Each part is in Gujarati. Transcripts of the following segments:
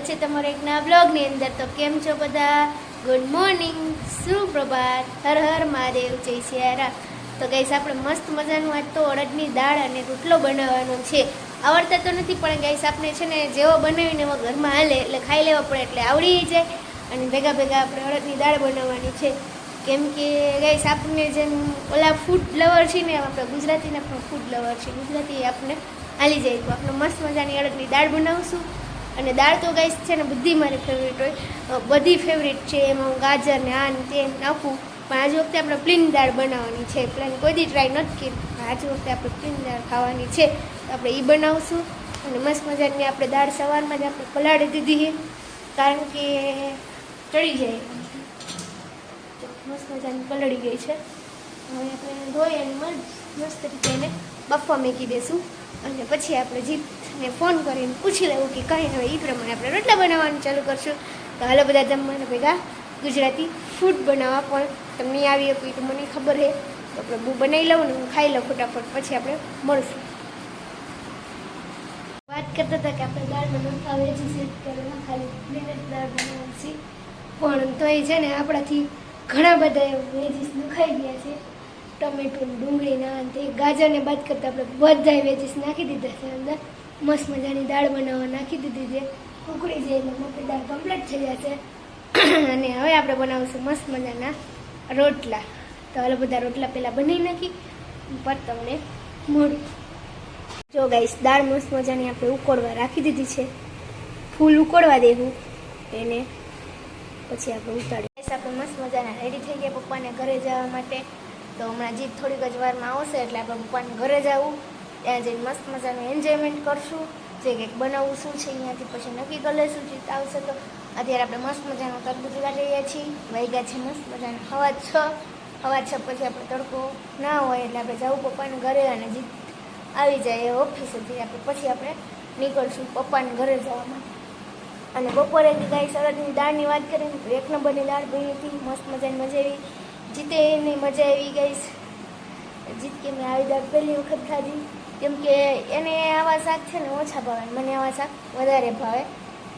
છે તમારે એક ના બ્લોગની અંદર. તો કેમ છો બધા? ગુડ મોર્નિંગ સુપ્રભાત. હર હર મહાદેવ. જય સિયારામ. તો ગાઈસ આપણે મસ્ત મજાનું આજ તો અડદની દાળ અને રોટલો બનાવવાનો છે. આવડતા તો નથી, પણ ગાઈસ આપણે છે ને જેવો બનાવીને એવો ઘરમાં હાલે એટલે ખાઈ લેવો પડે એટલે આવડી જાય. અને ભેગા ભેગા આપણે અડદની દાળ બનાવવાની છે. કેમ કે ગાઈસ આપણને જેમ ઓલા ફૂડ લવર છે ને, આપણે ગુજરાતીના પણ ફૂડ લવર છે. ગુજરાતી આપણને હાલી જાય. તો આપણે મસ્ત મજાની અડદની દાળ બનાવશું. અને દાળ તો ગાઈસ છે ને બધી મારી ફેવરેટ હોય. બધી ફેવરેટ છે, એમાં હું ગાજર ને આ ને તે નાખું. પણ આજ વખતે આપણે પ્લેન દાળ બનાવવાની છે. પ્લેન કોઈ ટ્રાય નથી કરી આજ વખતે આપણે પ્લેન દાળ ખાવાની છે. તો આપણે એ બનાવશું. અને મસ્ત મજાની આપણે દાળ સવારમાં જ આપણે પલાળી દીધી છે. કારણ કે ચડી જાય. મસ્ત મજાની પલળી ગઈ છે. હવે આપણે ધોઈ અને મસ્ત મસ્ત રીતે એને બફવા મૂકી દઈશું અને પછી આપણે જીતને ફોન કરીને પૂછી લેવું કે કંઈ હવે એ પ્રમાણે આપણે રોટલા બનાવવાનું ચાલુ કરશું. તો હાલો બધા જમવાના ભેગા ગુજરાતી ફૂડ બનાવવા પણ તમને આવી આપી તો મને ખબર છે તો આપણે બહુ બનાવી લઉં ને હું ખાઈ લઉં ફટાફટ, પછી આપણે મળશું. વાત કરતા હતા કે આપણે દાળમાં નમતા વેજી સેટ કરવા ખાલી પ્લેન દાળ બનાવવાની પણ તો એ છે ને આપણાથી ઘણા બધા વેજીસ દુખાઈ ગયા છે. ટમેટું, ડુંગળીના અને ગાજરને બાદ કરતાં આપણે બધા વેજીસ નાખી દીધા છે અંદર. મસ્ત મજાની દાળ બનાવવા નાખી દીધી છે. ઉકળી જાય એટલે મોટી દાળ કમ્પ્લીટ થઈ જશે અને હવે આપણે બનાવીશું મસ્ત મજાના રોટલા. તો હવે બધા રોટલા પહેલાં બની નાખી. પર તમને મળું જો ગાઈસ દાળ મસ્ત મજાની આપણે ઉકળવા રાખી દીધી છે. ફૂલ ઉકળવા દેવું એને. પછી આપણે ઉતાડી આપણે મસ્ત મજાના રેડી થઈ ગયા પપ્પાને ઘરે જવા માટે. તો હમણાં જીત થોડીક જ વારમાં આવશે એટલે આપણે પપ્પાને ઘરે જવું ત્યાં જઈને મસ્ત મજાનું એન્જોયમેન્ટ કરશું. જે કંઈક બનાવવું શું છે અહીંયાથી પછી નક્કી કરી લઈશું જીત આવશે તો. અત્યારે આપણે મસ્ત મજાનું તરબૂચ કાઢી છીએ. વાગ્યા છે મસ્ત મજાના. હવા છ. હવા છ પછી આપણે તડકો ના હોય એટલે આપણે જવું પપ્પાને ઘરે અને જીત આવી જાય ઓફિસેથી. આપણે પછી આપણે નીકળશું પપ્પાને ઘરે જવા માટે. અને બપોરે ગાય સરદની દાળની વાત કરીએ તો એક નંબરની દાળ બની હતી. મસ્ત મજાની મજા આવી જીતે એની મજા આવી ગઈ જીત કે મેં આવી દાળ પહેલી વખત ખાધી. કેમ કે એને આવા શાક છે ને ઓછા ભાવે મને આવા શાક વધારે ભાવે.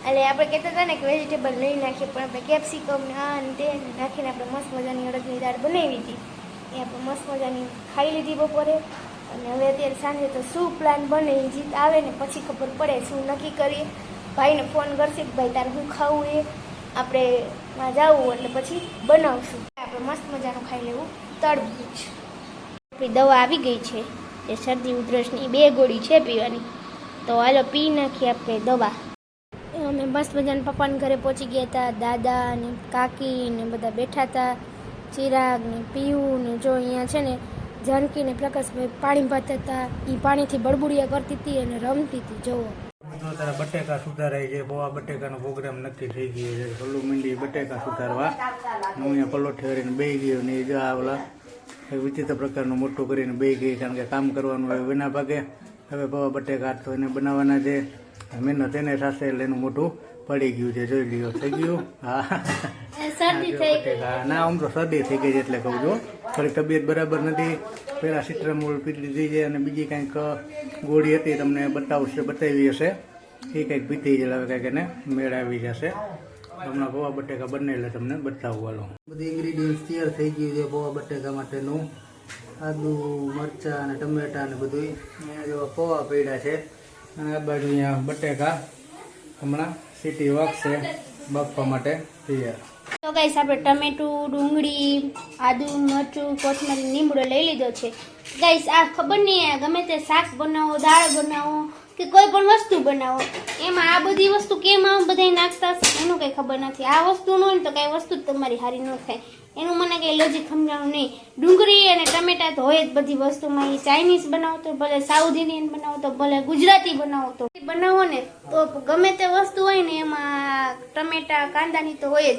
એટલે આપણે કહેતા હતા ને કે વેજીટેબલ નહીં નાખીએ, પણ આપણે કેપ્સિકમ ને આ ને તે નાખીને આપણે મસ્ત મજાની અડદની દાળ બનાવી હતી. એ આપણે મસ્ત મજાની ખાઈ લીધી બપોરે. અને હવે અત્યારે સાંજે તો શું પ્લાન બને જીત આવે ને પછી ખબર પડે શું નક્કી કરીએ. ભાઈને ફોન કરશે કે ભાઈ તારે શું ખાવું એ? આપણે જવું એટલે પછી બનાવશું. આપણે મસ્ત મજાનું ખાઈ લેવું. તરબૂચ આપણી દવા આવી ગઈ છે. એ શરદી ઉધરસની બે ગોળી છે પીવાની. તો હાલો પી નાખીએ આપણે દવા. અમે મસ્ત મજાના પપ્પાના ઘરે પહોંચી ગયા હતા. દાદા ને કાકી ને બધા બેઠા હતા. ચિરાગ ને પીવું ને જો અહીંયા છે ને જાનકી ને પ્રકાશભાઈ પાણી પાતા હતા. એ પાણીથી બળબુડિયા કરતી હતી અને રમતી હતી. જોવો તારા બટેકા સુધારાય છે આ બટેકાનો પ્રોગ્રામ નક્કી થઈ ગયો છે. પલ્લુ મીંડી બટેકા સુધારવા. હું અહીંયા પલ્લો ઠેરીને બે ગયો ને એ જો ઓલા વિચિત્ર પ્રકારનું મોટું કરીને બે ગઈ કારણ કે કામ કરવાનું હોય વિના ભાગે. હવે પૌવા બટેકા તો એને બનાવવાના છે. મહેનત એને થશે એટલે એનું મોટું પડી ગયું છે. જોઈ લ્યો થઈ ગયું? હા. ના આમ તો શરદી થઈ ગઈ છે એટલે કહું છું. થોડી તબિયત બરાબર નથી. પેરાસિટ્રામોલ પીધી લીધી છે અને બીજી કંઈક ગોળી હતી તમને બતાવશે બતાવી હશે. એ કંઈક પીતી જલાવે કંઈક એને મેળ આવી જશે. હમણાં પૌવા બટેકા બને એટલે તમને બતાવું હાલો. બધી ઇન્ગ્રીડિયન્ટ્સ તૈયાર થઈ ગયું છે પૌવા બટેકા માટેનું. આદુ મરચાં અને ટમેટા ને બધું અહીંયા જેવા પૌવા પડ્યા છે. અને આ બાજુ અહીંયા બટેકા હમણાં સીટી વાગશે બાફવા માટે તૈયાર. તો ગાઈસ આપણે ટમેટું ડુંગળી આદુ મરચું કોથમરી લીમડો લઈ લીધો છે. ગાઈસ આ ખબર નહીં ગમે તે શાક બનાવો દાળ બનાવો કે કોઈ પણ વસ્તુ બનાવો. એમાં આ બધી વસ્તુ કેમ આમ બધા નાખતા એનું કંઈ ખબર નથી. આ વસ્તુ ન હોય ને તો કાંઈ વસ્તુ જ તમારી સારી ન થાય. એનું મને કંઈ લોજિક સમજાણું નહીં. ડુંગળી અને ટમેટા તો હોય જ બધી વસ્તુમાં. એ ચાઇનીઝ બનાવો તો ભલે સાઉથ ઇન્ડિયન બનાવો તો ભલે ગુજરાતી બનાવો તો બનાવો ને તો ગમે તે વસ્તુ હોય ને એમાં ટમેટા, કાંદાની તો હોય જ.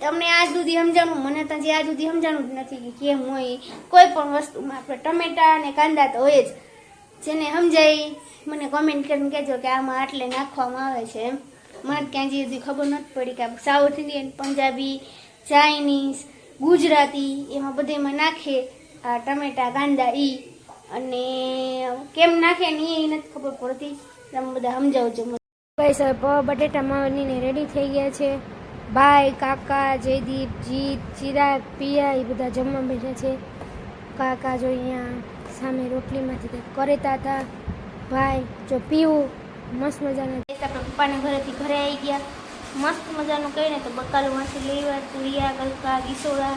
તમને આજ સુધી સમજાણું? મને તો હજી આજ સુધી સમજાણું જ નથી કે કેમ હોય. કોઈ પણ વસ્તુમાં આપણે ટમેટા અને કાંદા તો હોય જ. જેને સમજાય, મને કોમેન્ટ કરીને કહેજો કે આમાં આટલે નાખવામાં આવે છે એમ. મને ક્યાં હજી સુધી ખબર નથી પડી કે south Indian Punjabi, Chinese, Gujarati એમાં બધેમાં નાખે આ ટમેટા કાંદા ઈ. અને કેમ નાખે ને એ નથી ખબર પડતી. તમે બધા સમજાવજો ભાઈ પૌવા બટેટા માવનીને રેડી થઈ ગયા છે. ભાઈ, કાકા, જયદીપ, જીત, ચિરાગ, પિયા એ બધા જમવા બેઠા છે. કાકા જો અહીંયા સામે રોટલીમાંથી કંઈક કરેતા હતા. ભાઈ જો પીવું મસ્ત મજાના આપણે પપ્પાના ઘરેથી ઘરે આવી ગયા. મસ્ત મજાનું કહીને તો બકાલુમાંથી લેવા તુરિયા ગલકા ગીસોડા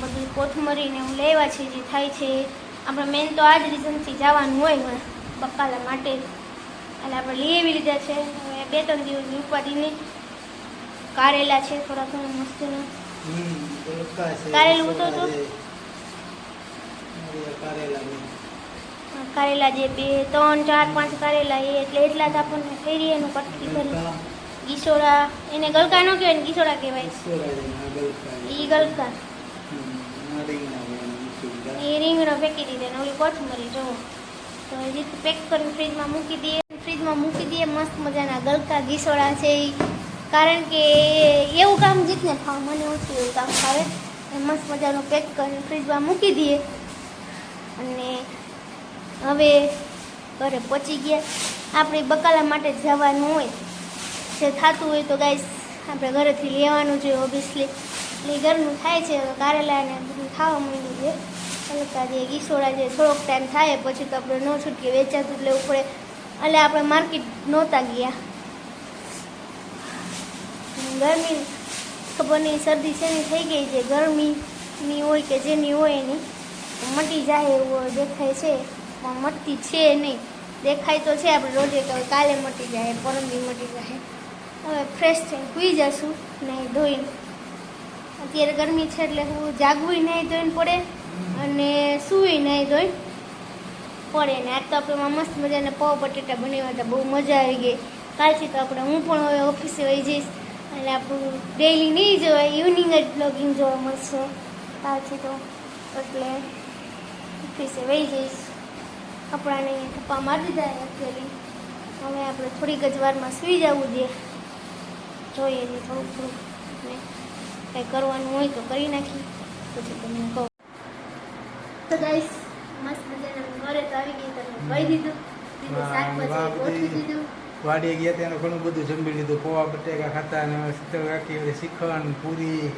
બધું કોથમરીને એવું લેવા છે જે થાય છે. આપણે મેન તો આ જ રીઝનથી જવાનું હોય બકાલા માટે. એટલે આપણે લઈ આવી લીધા છે. હવે બે ત્રણ દિવસની ઉપાધીને કારેલા છે થોડા ઘણા મસ્તના. કારેલું તો કારેલા જે બે ત્રણ ચાર પાંચ કારેલા એ એટલે એટલા જ આપણને ફેરીએ એનું કટકી કરી. ગીસોડા એને ગલકા ન કહેવાય ને ગીસોડા કહેવાય. ઈ ગલકા. એ રીંગણો ફેંકી દીધે ને ઓલી કોથમરી જો તો હજી પેક કરીને ફ્રીજમાં મૂકી દઈએ ફ્રીજમાં મૂકી દઈએ મસ્ત મજાના ગલકા ગીસોડા છે એ કારણ કે એવું કામ જીતને ફાવે મને ઓછું એવું કામ ફાવે. મસ્ત મજાનું પેક કરીને ફ્રીજમાં મૂકી દઈએ. અને હવે ઘરે પહોંચી ગયા. આપણે બકાલા માટે જવાનું હોય. જે થતું હોય તો ગાઈસ આપણે ઘરેથી લેવાનું જોઈએ ઓબ્વિયસલી એટલે ઘરનું થાય છે કારેલાને બધું ખાવા માંડ્યું છે. હલકા જે ગીસોડા જે થોડોક ટાઈમ થાય પછી તો આપણે ન છૂટકે વેચાતું જ લેવું પડે એટલે આપણે માર્કેટ નહોતા ગયા. ગરમી, ખબર નહીં, શરદી શેની થઈ ગઈ છે, ગરમીની હોય કે જેની હોય એની મટી જાય એવું દેખાય છે, પણ મટતી છે નહીં. દેખાય તો છે આપણે રોજે તો કાલે મટી જાય પરમદી મટી જાય. હવે ફ્રેશ થઈને સૂઈ જશું, નહીં ધોઈને. અત્યારે ગરમી છે એટલે હું જાગવું નહીં ધોઈને પડે, અને સૂઈ નહીં ધોઈને પડે. ને આજ તો આપણે મસ્ત મજાના પાવ બટેટા બનાવ્યા હતા, બહુ મજા આવી ગઈ. કાલથી તો આપણે હું પણ હવે ઓફિસે વહી જઈશ એટલે આપણું ડેઈલી નહીં જોવાય ઇવનિંગ જ બ્લોગિંગ જોવા મળશે. કાલથી તો એટલે ઓફિસે વહી જઈશ. કપડાને થપ્પા મારી દીધા એકચુઅલી હવે આપણે થોડીક જ વારમાં સૂઈ જવું જોઈએ જોઈએ ને થોડુંક થોડુંક. ને કંઈ કરવાનું હોય તો કરી નાખી પછી તમને કહું. તો ગાઈસ મસ્ત મજાના ઘરે તો આવી ગઈ તમે કહી દીધું. દીધું શાકભાજી ગોઠવી દીધું. વાડીએ ગયા ત્યાં ઘણું બધું જમી લીધું. પોવા બટેકા ખાતા અને શ્રીખંડ પૂરી.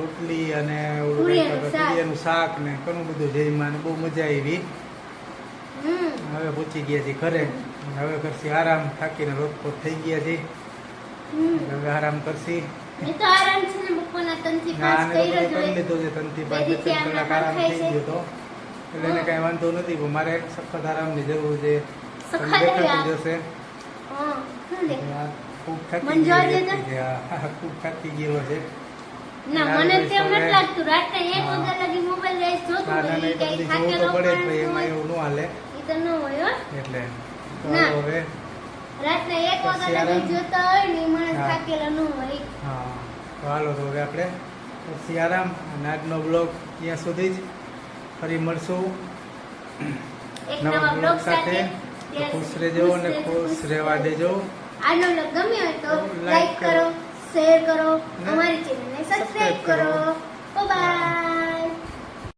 રોટલી અને ઓલું શાક. ને ઘણું બધું અને બહુ મજા આવી. હવે પહોંચી ગયા છીએ ઘરે. હવે કરશી આરામ થાકીને રોજકોટ થઈ ગયા છીએ હવે આરામ કરશી. છે છે છે. ગયો એટલે કાંઈ વાંધો નથી મારે સખત આરામની જરૂર છે. જશે. ખૂબ થાકી. વ્યક્તિ છે. ના મને તેમ નથી લાગતું. રાત્રે એક વાગ્યા લગી મોબાઈલ લઈ જોતું ના તો ના ઈ નહીં કઈ થાકેલો પડે એમાં એવું ન હાલે. ઈ તો ન હોય એટલે ના. હવે રાત્રે એક વાગ્યા લગી જોતા હોય ને ઈ હા. થાકેલો ન હોય. હા. તો હાલો તો હવે આપણે અને આજનો બ્લોગ ત્યાં સુધી જ ફરી મળશું. નવા બ્લોગ સાથે. ખુશ રહેજો અને ખુશ રહેવા દેજો. આનો ગમ્યો હોય તો લાઈક કરો. શેર કરો. અમારી ચેનલને સબસ્ક્રાઇબ subscribe કરો. કરો બાય